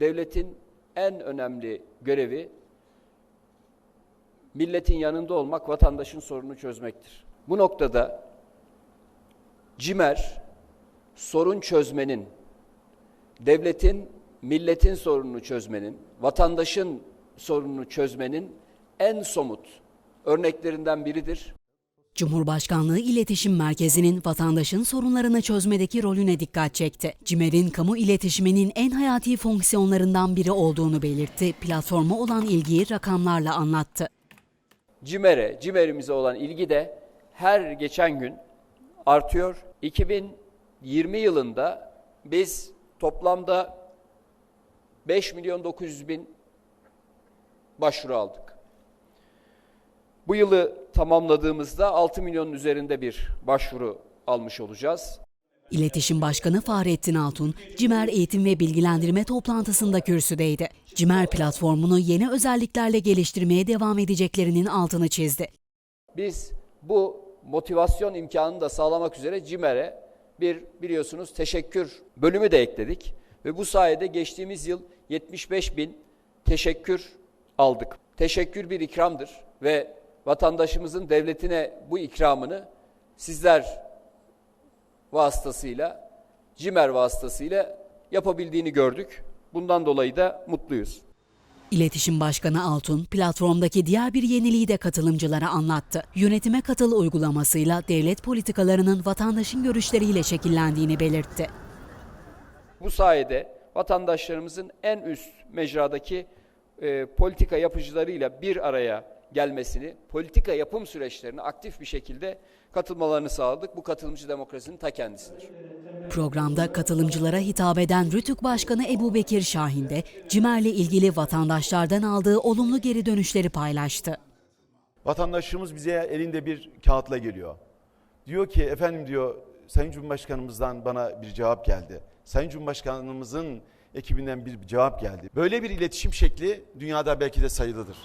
devletin en önemli görevi milletin yanında olmak, vatandaşın sorununu çözmektir. Bu noktada CİMER sorun çözmenin, devletin, milletin sorununu çözmenin, vatandaşın sorununu çözmenin en somut örneklerinden biridir. Cumhurbaşkanlığı İletişim Merkezi'nin vatandaşın sorunlarını çözmedeki rolüne dikkat çekti. CİMER'in kamu iletişiminin en hayati fonksiyonlarından biri olduğunu belirtti. Platforma olan ilgiyi rakamlarla anlattı. CİMER'e, CİMER'imize olan ilgi de her geçen gün artıyor. 2020 yılında biz toplamda 5 milyon 900 bin başvuru aldık. Bu yılı tamamladığımızda 6 milyonun üzerinde bir başvuru almış olacağız. İletişim Başkanı Fahrettin Altun, CİMER eğitim ve bilgilendirme toplantısında kürsüdeydi. CİMER platformunu yeni özelliklerle geliştirmeye devam edeceklerinin altını çizdi. Biz bu motivasyon imkanını da sağlamak üzere CİMER'e bir biliyorsunuz teşekkür bölümü de ekledik. Ve bu sayede geçtiğimiz yıl 75 bin teşekkür aldık. Teşekkür bir ikramdır ve vatandaşımızın devletine bu ikramını sizler vasıtasıyla, CİMER vasıtasıyla yapabildiğini gördük. Bundan dolayı da mutluyuz. İletişim Başkanı Altun, platformdaki diğer bir yeniliği de katılımcılara anlattı. Yönetime katıl uygulamasıyla devlet politikalarının vatandaşın görüşleriyle şekillendiğini belirtti. Bu sayede vatandaşlarımızın en üst mecradaki e, politika yapıcılarıyla bir araya gelmesini, politika yapım süreçlerine aktif bir şekilde katılmalarını sağladık. Bu katılımcı demokrasinin ta kendisidir. Programda katılımcılara hitap eden Rütük Başkanı Ebu Bekir Şahin de CİMER'le ilgili vatandaşlardan aldığı olumlu geri dönüşleri paylaştı. Vatandaşımız bize elinde bir kağıtla geliyor. Diyor ki efendim diyor Sayın Cumhurbaşkanımızdan bana bir cevap geldi. Sayın Cumhurbaşkanımızın ekibinden bir cevap geldi. Böyle bir iletişim şekli dünyada belki de sayılıdır.